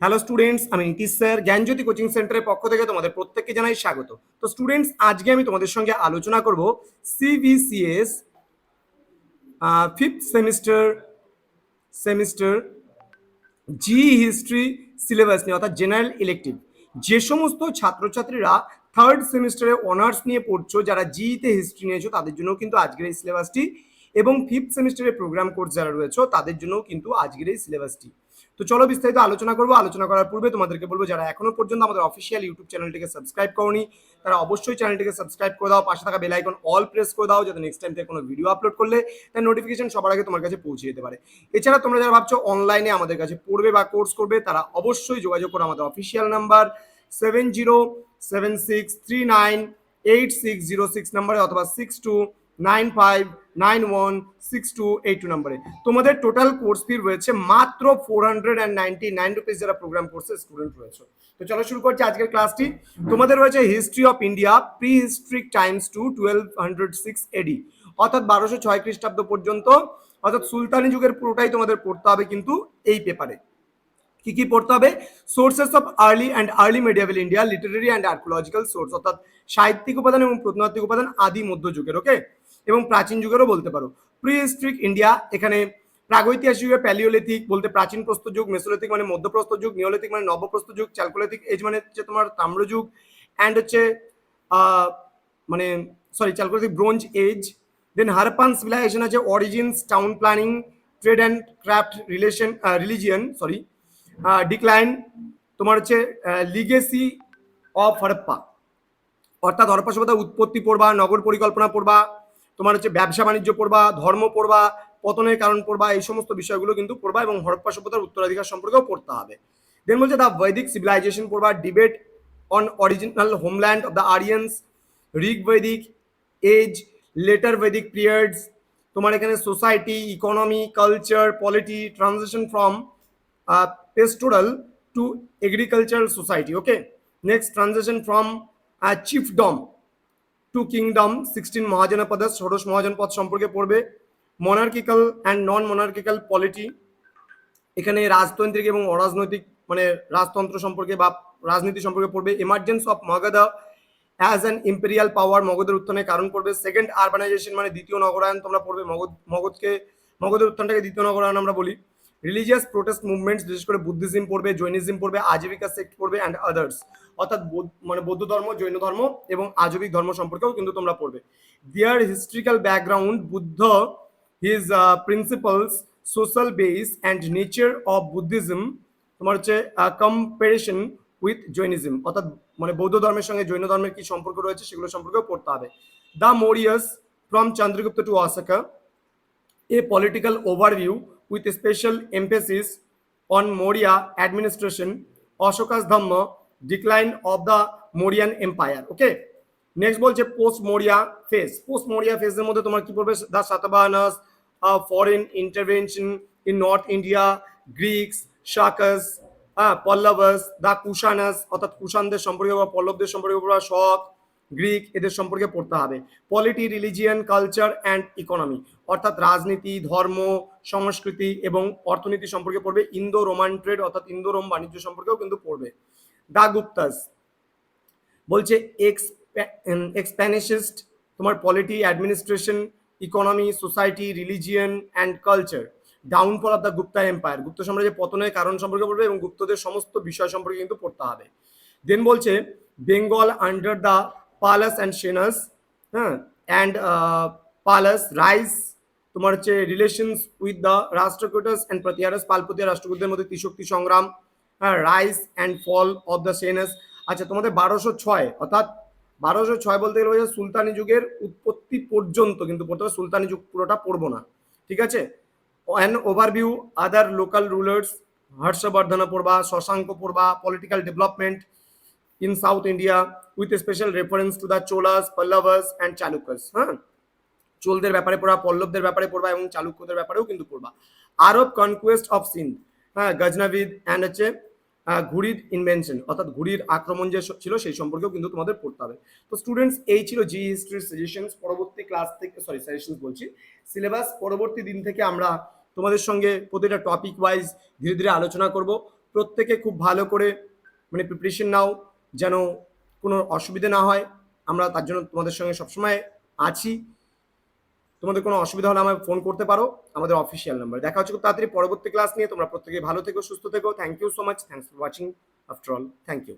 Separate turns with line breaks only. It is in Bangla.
হ্যালো স্টুডেন্টস আমি নীতিশ স্যার, জ্ঞানজ্যোতি কোচিং সেন্টারের পক্ষ থেকে তোমাদের প্রত্যেককে জানাই স্বাগত। তো স্টুডেন্টস আজকে আমি তোমাদের সঙ্গে আলোচনা করব CBCS fifth semester semester G history syllabus নিয়ে, অর্থাৎ জেনারেল ইলেকটিভ যে সমস্ত ছাত্রছাত্রীরা থার্ড সেমিস্টারে অনার্স নিয়ে পড়ছো, যারা জিতে হিস্ট্রি নিয়েছো, তাদের জন্য কিন্তু আজকের এই সিলেবাসটি এবং ফিফথ সেমিস্টারের প্রোগ্রাম কোর্স যারা রয়েছে, তাদের জন্য কিন্তু আজকের এই সিলেবাসটি তো চলো বিস্তারিত আলোচনা করব। আলোচনা করার পূর্বে তোমাদেরকে বলব, যারা এখনও পর্যন্ত আমাদের অফিসিয়াল ইউটিউব চ্যানেলটিকে সাবস্ক্রাইব করনি, তারা অবশ্যই চ্যানেলটিকে সাবস্ক্রাইব করে দাও, পাশে থাকা বেল আইকন অল প্রেস করে দাও, যাতে নেক্সট টাইম থেকে কোনো ভিডিও আপলোড করলে তার নোটিফিকেশন সবার আগে তোমার কাছে পৌঁছে যেতে পারে। এছাড়া তোমরা যারা ভাবছ অনলাইনে আমাদের কাছে পড়বে বা কোর্স করবে, তারা অবশ্যই যোগাযোগ করো আমাদের official number seven zero seven six three nine eight six zero six নাম্বারে অথবা six two nine five nine one six two eight তোমাদের টোটাল কোর্স ফি রয়েছে মাত্র four hundred and ninety nine rupees যারা প্রোগ্রাম স্টুডেন্ট রয়েছে। তো চলো শুরু করছি আজকের ক্লাসটি তোমাদের রয়েছে history of India prehistoric times to twelve hundred six AD অর্থাৎ বারোশো ছয় খ্রিস্টাব্দ পর্যন্ত, অর্থাৎ সুলতানি যুগের পুরোটাই তোমাদের পড়তে হবে কিন্তু এই পেপারে কি কি পড়তে হবে? Sources of early and early medieval India literary and archaeological source অর্থাৎ সাহিত্যিক উপাদান এবং প্রত্নতাত্ত্বিক উপাদান আদি মধ্যযুগের ওকে এবং প্রাচীন যুগেরও বলতে পারো। প্রি হিস্ট্রিক ইন্ডিয়া এখানে প্রাগৈতিহাসিক যুগে প্যালিওলিথিক বলতে প্রাচীন প্রস্তর যুগ মেসোলিথিক মানে মধ্যপ্রস্তর যুগ নিওলিথিক মানে নবপ্রস্তর যুগ চ্যালকোলিথিক এজ মানে হচ্ছে তোমার তাম্রযুগ অ্যান্ড হচ্ছে মানে sorry chalcolithic bronze age then Harappan civilisation আছে origins town planning trade and craft relation religion sorry decline তোমার হচ্ছে লিগেসি অফ হরপ্পা অর্থাৎ হরপ্পা সভ্যতার উৎপত্তি পড়বা, নগর পরিকল্পনা পড়বা তোমার হচ্ছে ব্যবসা বাণিজ্য পড়বা, ধর্ম পড়বা, পতনের কারণ পড়বা, এই সমস্ত বিষয়গুলো কিন্তু পড়বা এবং হরপ্পা সভ্যতার উত্তরাধিকার সম্পর্কেও পড়তে হবে। দেন বলছে দ্য বৈদিক সিভিলাইজেশন পড়বা debate on original homeland of the Aryans Rig Vedic age later Vedic periods তোমার এখানে society economy culture polity transition from pastoral to agricultural society okay next transition from chiefdom to kingdom sixteen Mahajanapada ষোড়শ মহাজনপদ সম্পর্কে পড়বে। মনার্কিক্যাল অ্যান্ড নন মনার্কিক্যাল পলিটি এখানে রাজতান্ত্রিক এবং অরাজনৈতিক মানে রাজতন্ত্র সম্পর্কে বা রাজনীতি সম্পর্কে পড়বে। Emergence of Magadha as an imperial power মগধের উত্থানের কারণ পড়বে। সেকেন্ড আরবানাইজেশন মানে দ্বিতীয় নগরায়ন, তোমরা পড়বে। মগধ, মগধকে, মগধের উত্থানটাকে দ্বিতীয় নগরায়ন আমরা বলি। রিলিজিয়াস প্রোটেস্ট মুভমেন্টস বিশেষ করে বুদ্ধিজম পড়বে, জৈনিজম পড়বে, আজীবিকা সেক্ট পড়বে অ্যান্ড আদার্স অর্থাৎ মানে বৌদ্ধ ধর্ম, জৈন ধর্ম এবং আজবিক ধর্ম সম্পর্কেও কিন্তু তোমরা পড়বে। Their historical background Buddha his principles social base and nature of Buddhism তোমার হচ্ছে কম্পারিশন উইথ জৈনিজম। অর্থাৎ মানে বৌদ্ধ ধর্মের সঙ্গে জৈন ধর্মের কি সম্পর্ক রয়েছে সেগুলো সম্পর্কেও পড়তে হবে। The Mauryas from Chandragupta to Ashoka a political overview with special emphasis on Maurya administration, Ashoka's Dhamma, decline of the Mauryan Empire. Okay. Next বলছে post Maurya phase post Maurya ফেজের মধ্যে তোমার কি পড়বে the Satavahanas foreign intervention in north India Greeks Shakas হ্যাঁ পল্লবাস দ্য কুষানাস অর্থাৎ কুষাণদের সম্পর্কে বা পল্লবদের সম্পর্কে শক গ্রিক এদের সম্পর্কে পড়তে হবে। Polity religion culture and economy অর্থাৎ রাজনীতি, ধর্ম, সংস্কৃতি এবং অর্থনীতি সম্পর্কে পড়বে। ইন্দো রোমান ট্রেড অর্থাৎ ইন্দো রোম বাণিজ্য সম্পর্কেও কিন্তু পড়বে। দা গুপ্তাস বলছে এক্সপ্যানিশিস্ট তোমার polity administration economy society religion and culture downfall of the Gupta empire Gupta সাম্রাজ্যের পতনের কারণ সম্পর্কে পড়বে এবং গুপ্তদের সমস্ত বিষয় সম্পর্কে কিন্তু পড়তে হবে। দেন বলছে Bengal under the Palas and Senas হ্যাঁ অ্যান্ড পালাস রাইস, তোমার হচ্ছে relations with the Rashtrakutas and Pratiharas পালপতিয়া রাষ্ট্রকূটদের মধ্যে ত্রিশক্তি সংগ্রাম হ্যাঁ rise and fall of the Senas আচ্ছা তোমাদের বারোশো ছয়, অর্থাৎ বারোশো ছয় বলতে গেলে সুলতানি যুগের উৎপত্তি পর্যন্ত, কিন্তু হবে সুলতানি যুগ পুরোটা পড়ব না, ঠিক আছে? An overview, other local rulers, Harshavardhana পড়বা, শশাঙ্ক পড়বা, political development in south India with special reference to the Cholas Pallavas and Chalukyas হ্যাঁ চোলদের ব্যাপারে পড়বা পল্লবদের ব্যাপারে পড়বা এবং চালুক্যদের ব্যাপারেও কিন্তু পড়বা। আরব কনকুয়েস্ট অফ সিন্ধ হ্যাঁ গজনাভিদ অ্যান্ড হচ্ছে ঘুড়ির ইনভেনশন অর্থাৎ ঘুড়ির আক্রমণ যে ছিল সেই সম্পর্কেও কিন্তু তোমাদের পড়তে হবে। তো স্টুডেন্টস এই ছিল জি হিস্ট্রির সাজেশনস পরবর্তী ক্লাস থেকে সরি সাজেশনস বলছি। সিলেবাস পরবর্তী দিন থেকে আমরা তোমাদের সঙ্গে প্রতিটা টপিক ওয়াইজ ধীরে ধীরে আলোচনা করব। প্রত্যেকে খুব ভালো করে মানে প্রিপারেশন নাও। যেন কোনো অসুবিধে না হয়। আমরা তার জন্য তোমাদের সঙ্গে সবসময় আছি। তোমাদের কোনো অসুবিধা হলে আমায় ফোন করতে পারো। আমাদের অফিসিয়াল নাম্বার দেখা হচ্ছে খুব তাড়াতাড়ি পরবর্তী ক্লাস নিয়ে। তোমরা প্রত্যেকে ভালো থেকো, সুস্থ থেকো। Thank you so much thanks for watching after all thank you